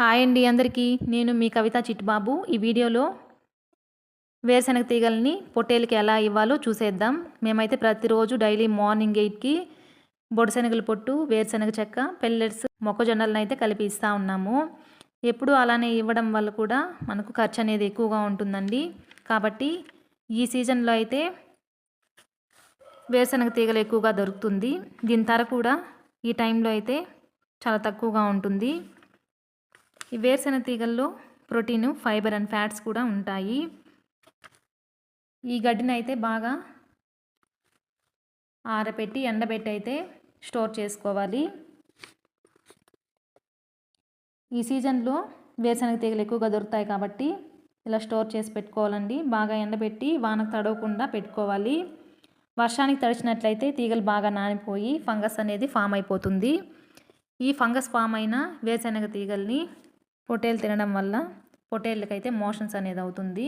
Hi అండి అందరికీ. నేను మీ కవిత చిట్బాబు. ఈ వీడియోలో వేరుశనగ తీగల్ని పొట్టేలకి ఎలా ఇవ్వాలో చూసేద్దాం. మేమైతే ప్రతిరోజు డైలీ మార్నింగ్ ఎయిట్కి బొడశనగల పొట్టు వేరుశనగ చెక్క పెల్లెట్స్ మొక్కజొన్నలను అయితే కలిపి ఇస్తూ ఉన్నాము. ఎప్పుడు అలానే ఇవ్వడం వల్ల కూడా మనకు ఖర్చు అనేది ఎక్కువగా ఉంటుందండి. కాబట్టి ఈ సీజన్లో అయితే వేరుశనగ తీగలు ఎక్కువగా దొరుకుతుంది. దీని ధర కూడా ఈ టైంలో అయితే చాలా తక్కువగా ఉంటుంది. ఈ వేరుశనగ తీగల్లో ప్రోటీన్ ఫైబర్ అండ్ ఫ్యాట్స్ కూడా ఉంటాయి. ఈ గడ్డిని అయితే బాగా ఆరబెట్టి ఎండబెట్టి అయితే స్టోర్ చేసుకోవాలి. ఈ సీజన్లో వేరుశనగ తీగలు ఎక్కువగా దొరుకుతాయి కాబట్టి ఇలా స్టోర్ చేసి పెట్టుకోవాలండి. బాగా ఎండబెట్టి వానకు తడవకుండా పెట్టుకోవాలి. వర్షానికి తడిచినట్లయితే తీగలు బాగా నానిపోయి ఫంగస్ అనేది ఫామ్ అయిపోతుంది. ఈ ఫంగస్ ఫామ్ అయిన వేరుశనగ తీగల్ని పొటేలు తినడం వల్ల పొటేళ్ళకైతే మోషన్స్ అనేది అవుతుంది.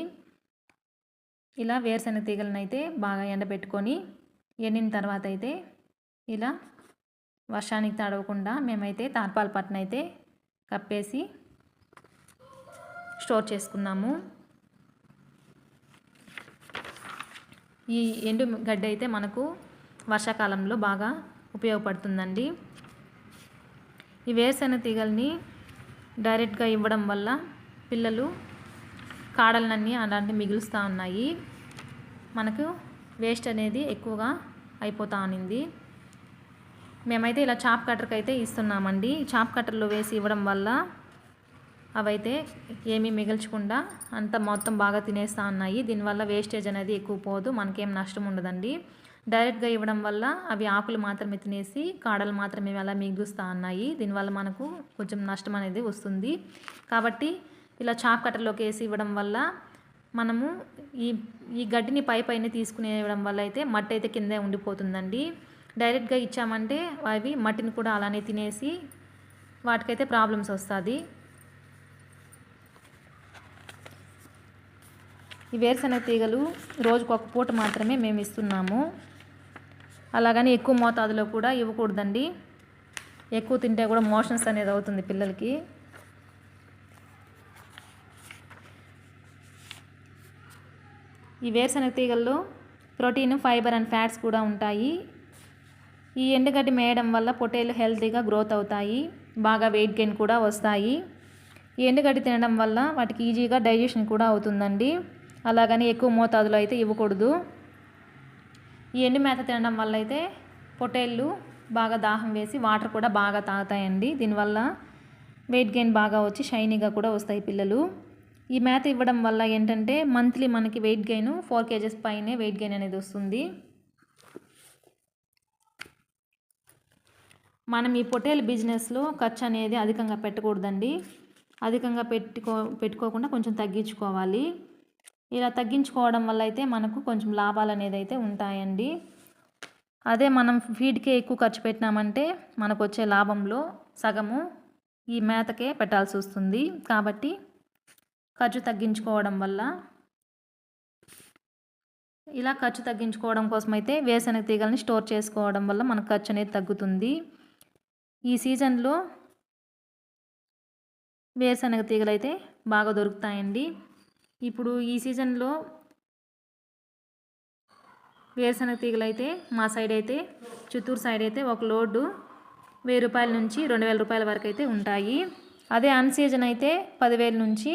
ఇలా వేరుశనగ తీగలను అయితే బాగా ఎండబెట్టుకొని ఎండిన తర్వాత అయితే ఇలా వర్షానికి తడవకుండా మేమైతే తార్పాల పట్టున అయితే కప్పేసి స్టోర్ చేసుకున్నాము. ఈ ఎండు గడ్డి అయితే మనకు వర్షాకాలంలో బాగా ఉపయోగపడుతుందండి. ఈ వేరుశెనగ తీగల్ని డైరెక్ట్గా ఇవ్వడం వల్ల పిల్లలు కాడలన్నీ అలాంటివి మిగులుస్తూ ఉన్నాయి. మనకు వేస్ట్ అనేది ఎక్కువగా అయిపోతూ ఉన్నింది మేమైతే ఇలా చాప్ కట్టర్కి అయితే ఇస్తున్నామండి. చాప్ కట్టర్లో వేసి ఇవ్వడం వల్ల అవైతే ఏమీ మిగల్చకుండా అంత మొత్తం బాగా తినేస్తూ ఉన్నాయి. దీనివల్ల వేస్టేజ్ అనేది ఎక్కువ పోదు. మనకేం నష్టం ఉండదండి. డైరెక్ట్గా ఇవ్వడం వల్ల అవి ఆకులు మాత్రమే తినేసి కాడలు మాత్రమే అలా మిగులుస్తూ ఉన్నాయి. దీనివల్ల మనకు కొంచెం నష్టం అనేది వస్తుంది. కాబట్టి ఇలా చాప్ కట్టర్లోకి వేసి ఇవ్వడం వల్ల మనము ఈ ఈ గడ్డిని పై పైన తీసుకునేయడం వల్ల అయితే మట్టి అయితే కిందే ఉండిపోతుందండి. డైరెక్ట్గా ఇచ్చామంటే అవి మట్టిని కూడా అలానే తినేసి వాటికైతే ప్రాబ్లమ్స్ వస్తుంది. ఈ వేరుశనగ తీగలు రోజుకు ఒక పూట మాత్రమే మేము ఇస్తున్నాము. అలాగని ఎక్కువ మోతాదులో కూడా ఇవ్వకూడదండి. ఎక్కువ తింటే కూడా మోషన్స్ అనేది అవుతుంది పిల్లలకి. ఈ వేరుశనగ తీగల్లో ప్రోటీన్ ఫైబర్ అండ్ ఫ్యాట్స్ కూడా ఉంటాయి. ఈ ఎండుగడ్డి మేయడం వల్ల పొటేలు హెల్తీగా గ్రోత్ అవుతాయి. బాగా వెయిట్ గెయిన్ కూడా వస్తాయి. ఈ ఎండుగడ్డి తినడం వల్ల వాటికి ఈజీగా డైజెషన్ కూడా అవుతుందండి. అలాగని ఎక్కువ మోతాదులో అయితే ఇవ్వకూడదు. ఈ ఎండు మేత తినడం వల్ల అయితే పొటేళ్ళు బాగా దాహం వేసి వాటర్ కూడా బాగా తాగుతాయండి. దీనివల్ల వెయిట్ గెయిన్ బాగా వచ్చి షైనీగా కూడా వస్తాయి పిల్లలు. ఈ మేత ఇవ్వడం వల్ల ఏంటంటే మంత్లీ మనకి వెయిట్ గెయిన్ ఫోర్ కేజెస్ పైనే వెయిట్ గెయిన్ అనేది వస్తుంది. మనం ఈ పొటేల్ బిజినెస్లో ఖర్చు అనేది అధికంగా పెట్టకూడదండి. అధికంగా పెట్టుకో పెట్టుకోకుండా కొంచెం తగ్గించుకోవాలి. ఇలా తగ్గించుకోవడం వల్ల అయితే మనకు కొంచెం లాభాలు అనేది అయితే ఉంటాయండి. అదే మనం ఫీడ్కే ఎక్కువ ఖర్చు పెట్టినామంటే మనకు వచ్చే లాభంలో సగము ఈ మేతకే పెట్టాల్సి వస్తుంది. కాబట్టి ఖర్చు తగ్గించుకోవడం వల్ల ఇలా ఖర్చు తగ్గించుకోవడం కోసం అయితే వేసనగ తీగలని స్టోర్ చేసుకోవడం వల్ల మనకు ఖర్చు అనేది తగ్గుతుంది. ఈ సీజన్లో వేరుశనగ తీగలు అయితే బాగా దొరుకుతాయండి. ఇప్పుడు ఈ సీజన్లో వేరుశనగ తీగలు అయితే మా సైడ్ అయితే చిత్తూరు సైడ్ అయితే ఒక లోడు వెయ్యి రూపాయల నుంచి రెండు వేల రూపాయల వరకు అయితే ఉంటాయి. అదే అన్ సీజన్ అయితే పదివేల నుంచి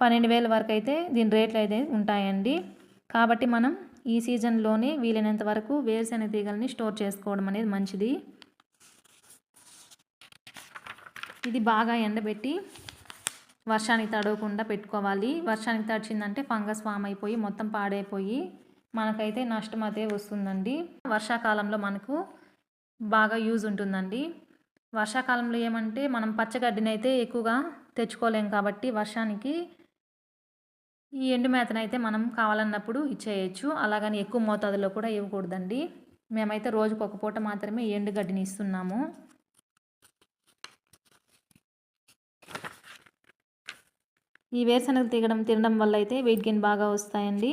పన్నెండు వేల వరకు అయితే దీని రేట్లు అయితే ఉంటాయండి. కాబట్టి మనం ఈ సీజన్లోనే వీలైనంత వరకు వేరుశనగ తీగలని స్టోర్ చేసుకోవడం అనేది మంచిది. ఇది బాగా ఎండబెట్టి వర్షానికి తడవకుండా పెట్టుకోవాలి. వర్షానికి తడిచిందంటే ఫంగస్ ఫామ్ అయిపోయి మొత్తం పాడైపోయి మనకైతే నష్టం అదే వస్తుందండి. వర్షాకాలంలో మనకు బాగా యూజ్ ఉంటుందండి. వర్షాకాలంలో ఏమంటే మనం పచ్చగడ్డిని అయితే ఎక్కువగా తెచ్చుకోలేం కాబట్టి వర్షానికి ఈ ఎండు మేతనైతే మనం కావాలన్నప్పుడు ఇచ్చేయచ్చు. అలాగని ఎక్కువ మోతాదులో కూడా ఇవ్వకూడదండి. మేమైతే రోజుకు ఒక పూట మాత్రమే ఎండుగడ్డిని ఇస్తున్నాము. ఈ వేరుశనగలు తీగడం తినడం వల్ల అయితే వెయిట్ గెయిన్ బాగా వస్తాయండి.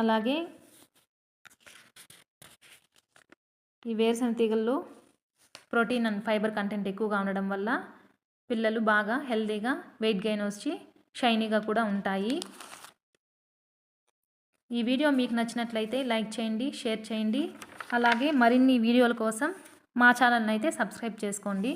అలాగే ఈ వేరుశనగ తీగల్లో ప్రోటీన్ అండ్ ఫైబర్ కంటెంట్ ఎక్కువగా ఉండడం వల్ల పిల్లలు బాగా హెల్తీగా వెయిట్ గెయిన్ వచ్చి షైనీగా కూడా ఉంటాయి. ఈ వీడియో మీకు నచ్చినట్లయితే లైక్ చేయండి షేర్ చేయండి. అలాగే మరిన్ని వీడియోల కోసం మా ఛానల్ని అయితే సబ్స్క్రైబ్ చేసుకోండి.